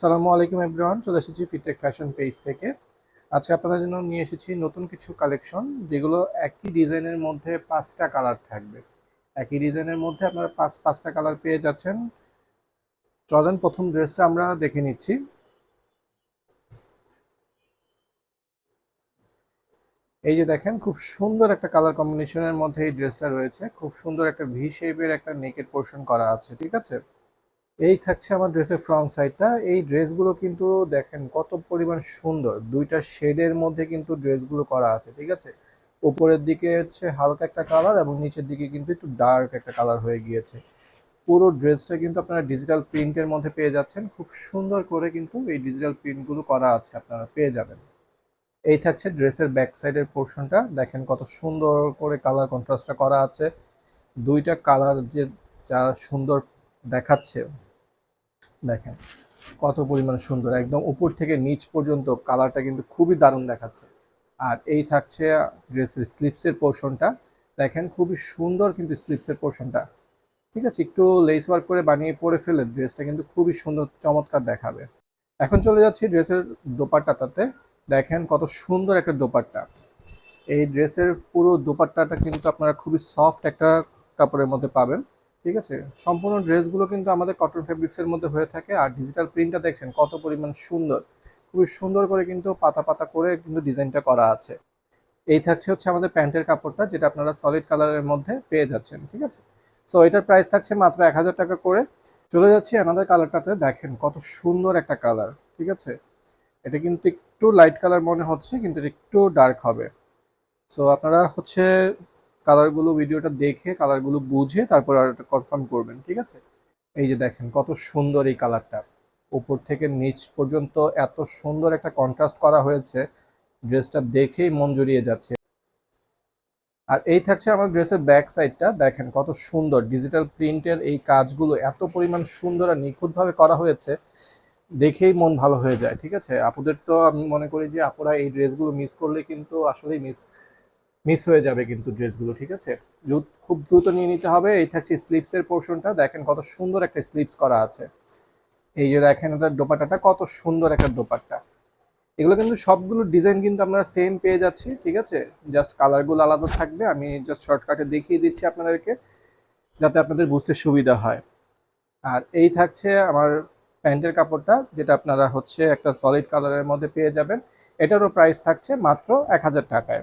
সালামু আলাইকুম এভরিওয়ান চলে এসেছি ফিটেক ফ্যাশন পেজ থেকে। আজকে আপনাদের জন্য নিয়ে এসেছি নতুন কিছু কালেকশন যেগুলো একই ডিজাইনের মধ্যে পাঁচটা কালার থাকবে। একই ডিজাইনের মধ্যে আপনারা পাঁচ, পাঁচটা কালার পেয়ে যাচ্ছেন। চলেন প্রথম ড্রেসটা আমরা দেখে নিচ্ছি। এই যে দেখেন, খুব সুন্দর একটা কালার কম্বিনেশনের মধ্যে এই ড্রেসটা রয়েছে। খুব সুন্দর একটা ভি শেপের একটা নেকের পোর্শন করা আছে, ঠিক আছে? এই থাকছে আমার ড্রেসের ফ্রন্ট সাইডটা এই ড্রেসগুলো কিন্তু দেখেন কত পরিমাণ সুন্দর। দুইটা শেডের মধ্যে কিন্তু ড্রেসগুলো করা আছে, ঠিক আছে? উপরের দিকে হচ্ছে হালকা একটা কালার এবং নিচের দিকে কিন্তু একটু ডার্ক একটা কালার হয়ে গিয়েছে। পুরো ড্রেসটা কিন্তু আপনারা ডিজিটাল প্রিন্টের মধ্যে পেয়ে যাচ্ছেন। খুব সুন্দর করে কিন্তু এই ডিজিটাল প্রিন্টগুলো করা আছে, আপনারা পেয়ে যাবেন। এই থাকছে ড্রেসের ব্যাক সাইডের পোর্শনটা দেখেন কত সুন্দর করে কালার কন্ট্রাস্টটা করা আছে। দুইটা কালার যে যা সুন্দর দেখাচ্ছে। দেখেন, কত পরিমাণ সুন্দর। একদম উপর থেকে নিচ পর্যন্ত কালারটা কিন্তু খুবই দারুণ দেখাচ্ছে। আর এই থাকছে ড্রেসের স্লিপসের পোর্শনটা দেখেন, খুবই সুন্দর কিন্তু স্লিপসের পোর্শনটা ঠিক আছে, একটু লেস ওয়ার্ক করে বানিয়ে পরে ফেলে ড্রেসটা কিন্তু খুবই সুন্দর, চমৎকার দেখাবে। এখন চলে যাচ্ছি ড্রেসের দোপাট্টাটাতে। দেখেন, কত সুন্দর একটা দোপাট্টা। এই ড্রেসের পুরো দোপাট্টাটা কিন্তু আপনারা খুবই সফট একটা কাপড়ের মধ্যে পাবেন। ঠিক আছে? সম্পূর্ণ ড্রেসগুলো কিন্তু আমাদের কটন ফেব্রিক্সের মধ্যে হয়ে থাকে আর ডিজিটাল প্রিন্টটা দেখছেন কত পরিমাণ সুন্দর। খুবই সুন্দর করে কিন্তু পাতা পাতা করে কিন্তু ডিজাইনটা করা আছে। এই থাকছে হচ্ছে আমাদের প্যান্টের কাপড়টা যেটা আপনারা সলিড কালারের মধ্যে পেয়ে যাচ্ছেন, ঠিক আছে? সো এটার প্রাইস থাকছে মাত্র এক হাজার টাকা করে। চলে যাচ্ছি আমাদের কালারটাতে দেখেন কত সুন্দর একটা কালার ঠিক আছে? এটা কিন্তু একটু লাইট কালার মনে হচ্ছে, কিন্তু একটু ডার্ক হবে। সো আপনারা হচ্ছে কালারগুলো ভিডিওটা দেখে, কালারগুলো বুঝে তারপর এটা কনফার্ম করবেন, ঠিক আছে? এই যে দেখেন, কত সুন্দর এই কালারটা। উপর থেকে নিচ পর্যন্ত এত সুন্দর একটা কন্ট্রাস্ট করা হয়েছে, ড্রেসটা দেখেই মন জড়িয়ে যাচ্ছে। আর এই থাকছে আমার ড্রেসের ব্যাক সাইডটা দেখেন কত সুন্দর। ডিজিটাল প্রিন্টের এই কাজগুলো এত পরিমাণ সুন্দর আর নিখুঁতভাবে করা হয়েছে, দেখেই মন ভালো হয়ে যায়, ঠিক আছে? আপুদের তো আমি মনে করি যে আপুরা এই ড্রেসগুলো মিস করলে কিন্তু আসলেই মিস মিস হয়ে যাবে কিন্তু ড্রেসগুলো, ঠিক আছে? খুব দ্রুত নিয়ে নিতে হবে। এই থাকছে স্লিপসের পোর্শনটা। দেখেন কত সুন্দর একটা স্লিপস করা আছে। এই যে দেখেন এটার দোপাট্টাটা, কত সুন্দর একটা দোপাট্টা। এগুলো কিন্তু সবগুলো ডিজাইন কিন্তু আমরা সেম পেয়ে যাচ্ছি, ঠিক আছে? জাস্ট কালারগুলো আলাদা থাকবে। আমি জাস্ট শর্টকাটে দেখিয়ে দিচ্ছি আপনাদেরকে, যাতে আপনাদের বুঝতে সুবিধা হয়। আর এই থাকছে আমার প্যান্টের কাপড়টা, যেটা আপনারা হচ্ছে একটা সলিড কালারের মধ্যে পেয়ে যাবেন। এটারও প্রাইস থাকছে মাত্র এক হাজার টাকায়।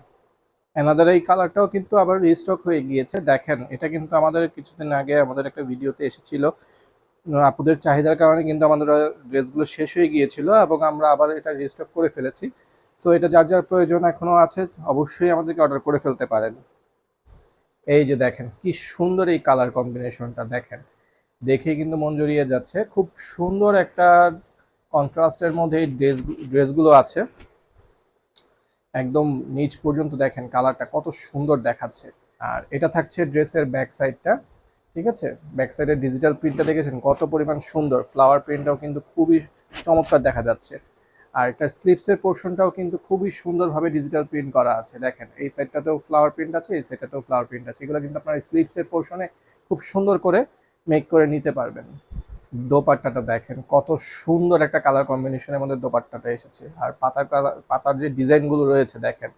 এনাদের এই কালারটাও কিন্তু আবার রিস্টক হয়ে গিয়েছে। দেখেন, এটা কিন্তু আমাদের কিছুদিন আগে আমাদের একটা ভিডিওতে এসেছিল। আপুদের চাহিদার কারণে কিন্তু আমাদের ড্রেসগুলো শেষ হয়ে গিয়েছিল এবং আমরা আবার এটা রিস্টক করে ফেলেছি। সো এটা যার যার প্রয়োজন এখনও আছে, অবশ্যই আমাদেরকে অর্ডার করে ফেলতে পারেন। এই যে দেখেন, কি সুন্দর এই কালার কম্বিনেশনটা দেখেন। দেখে কিন্তু মন জড়িয়ে যাচ্ছে। খুব সুন্দর একটা কন্ট্রাস্টের মধ্যে এই ড্রেস ড্রেসগুলো আছে। একদম নিচ পর্যন্ত দেখেন কালারটা কত সুন্দর দেখাচ্ছে। আর এটা থাকছে ড্রেসের ব্যাক সাইডটা ঠিক আছে? ব্যাক সাইডের ডিজিটাল প্রিন্টটা দেখেছেন? কত পরিমাণ সুন্দর। ফ্লাওয়ার প্রিন্টটাও কিন্তু খুবই চমৎকার দেখা যাচ্ছে। আর এটা স্লিপসের পোর্শনটাও কিন্তু খুবই সুন্দরভাবে ডিজিটাল প্রিন্ট করা আছে। দেখেন, এই সাইডটাতেও ফ্লাওয়ার প্রিন্ট আছে, এই সাইডটাতেও ফ্লাওয়ার প্রিন্ট আছে। এগুলো কিন্তু আপনার স্লিপসের পোর্শনে খুব সুন্দর করে মেক করে নিতে পারবেন। দোপাট্টাটা দেখেন, কত সুন্দর একটা কালার কম্বিনেশনের মধ্যে দোপাট্টাটা এসেছে। আর পাতার পাতার যে ডিজাইনগুলো রয়েছে, দেখেন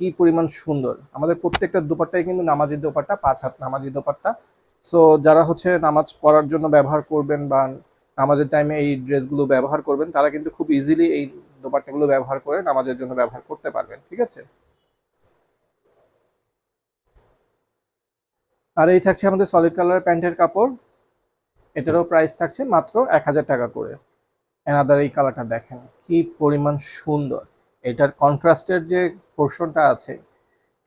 কি পরিমাণ সুন্দর। আমাদের প্রত্যেকটা দোপাট্টাই কিন্তু নামাজি দোপাট্টা, পাঁচ হাত নামাজি দোপাট্টা। সো যারা হচ্ছে নামাজ পড়ার জন্য ব্যবহার করবেন বা নামাজের টাইমে এই ড্রেসগুলো ব্যবহার করবেন, তারা কিন্তু খুব ইজিলি এই দোপাট্টাগুলো ব্যবহার করে নামাজের জন্য ব্যবহার করতে পারবেন, ঠিক আছে? আর এই থাকছে আমাদের সলিড কালারের প্যান্টের কাপড়। এটারও প্রাইস থাকছে মাত্র এক হাজার টাকা করে। এনাদার এই কালারটা দেখেন, কি পরিমাণ সুন্দর। এটার কন্ট্রাস্টের যে পোর্শনটা আছে,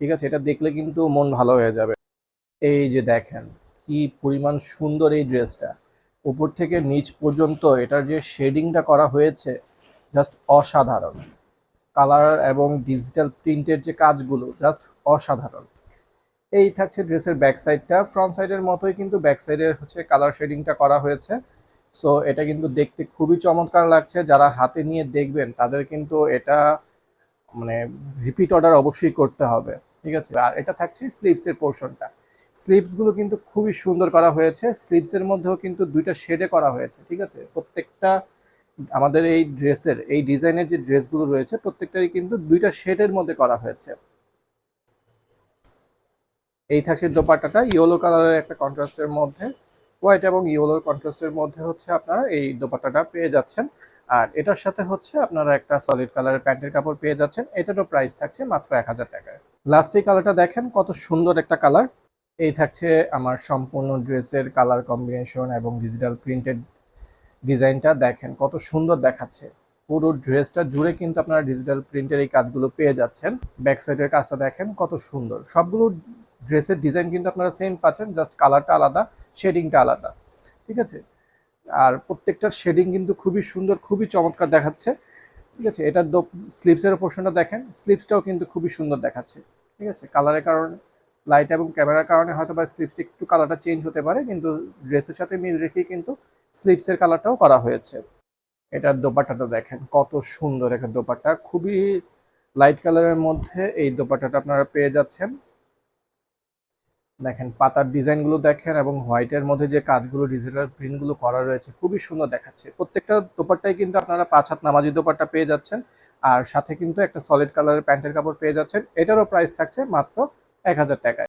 ঠিক আছে, এটা দেখলে কিন্তু মন ভালো হয়ে যাবে। এই যে দেখেন, কি পরিমাণ সুন্দর এই ড্রেসটা উপর থেকে নিচ পর্যন্ত এটার যে শেডিংটা করা হয়েছে জাস্ট অসাধারণ। কালার এবং ডিজিটাল প্রিন্টের যে কাজগুলো জাস্ট অসাধারণ। এই থাকছে ড্রেসের ব্যাক সাইডটা। ফ্রন্ট সাইডের মতোই কিন্তু ব্যাক সাইডের হচ্ছে কালার শেডিংটা করা হয়েছে। সো এটা কিন্তু দেখতে খুবই চমৎকার লাগছে। যারা হাতে নিয়ে দেখবেন, তাদের কিন্তু এটা মানে রিপিট অর্ডার অবশ্যই করতে হবে। ঠিক আছে? আর এটা থাকছে স্লিভসের পোর্শনটা স্লিভসগুলো কিন্তু খুবই সুন্দর করা হয়েছে। স্লিভসের মধ্যেও কিন্তু দুইটা শেডে করা হয়েছে। ঠিক আছে? প্রত্যেকটা আমাদের এই ড্রেসের এই ডিজাইনের যে ড্রেসগুলো রয়েছে, প্রত্যেকটারই কিন্তু দুইটা শেডের মধ্যে করা হয়েছে। এই থাকছে দোপাট্টাটা ইয়েলো কালারের একটা কন্ট্রাস্টের মধ্যে। হোয়াইট এবং ইয়েলোর কন্ট্রাস্টের মধ্যে হচ্ছে আপনারা এই দোপাট্টাটা পেয়ে যাচ্ছেন। আর এটার সাথে হচ্ছে আপনারা একটা সলিড কালারের প্যান্টের কাপড় পেয়ে যাচ্ছেন। এটারও প্রাইস থাকছে মাত্র এক হাজার টাকায়। লাস্ট কালারটা দেখেন, কত সুন্দর একটা কালার এই থাকছে আমার সম্পূর্ণ ড্রেসের কালার কম্বিনেশন এবং ডিজিটাল প্রিন্টেড ডিজাইনটা দেখেন, কত সুন্দর দেখাচ্ছে। পুরো ড্রেসটা জুড়ে কিন্তু আপনারা ডিজিটাল প্রিন্টের এই কাজগুলো পেয়ে যাচ্ছেন। ব্যাক সাইডের কাজটা দেখেন, কত সুন্দর। সবগুলো ড্রেসের ডিজাইন কিন্তু আপনারা সেম পাচ্ছেন জাস্ট কালারটা আলাদা শেডিংটা আলাদা, ঠিক আছে? আর প্রত্যেকটার শেডিং কিন্তু খুবই সুন্দর, খুবই চমৎকার দেখাচ্ছে, ঠিক আছে? এটার স্লিপসের পোর্শনটা দেখেন স্লিপসটাও কিন্তু খুবই সুন্দর দেখাচ্ছে, ঠিক আছে? কালারের কারণে লাইট এবং ক্যামেরার কারণে হয়তো বা স্লিপসটা একটু কালারটা চেঞ্জ হতে পারে, কিন্তু ড্রেসের সাথে মিল রেখেই কিন্তু স্লিপসের কালারটাও করা হয়েছে। এটার দোপাট্টাটা দেখেন, কত সুন্দর একটা দোপাট্টা, খুবই লাইট কালারের মধ্যে এই দোপাট্টাটা আপনারা পেয়ে যাচ্ছেন। দেখেন, পাতার ডিজাইনগুলো দেখেন এবং হোয়াইটের মধ্যে যে কাজগুলো, ডিজিটাল প্রিন্টগুলো করা রয়েছে, খুবই সুন্দর দেখাচ্ছে। প্রত্যেকটা দোপারটাই কিন্তু আপনারা পাঁচ হাত নামাজি দোপারটা পেয়ে যাচ্ছেন আর সাথে কিন্তু একটা সলিড কালারের প্যান্টের কাপড় পেয়ে যাচ্ছেন। এটারও প্রাইস থাকছে মাত্র এক হাজার টাকায়।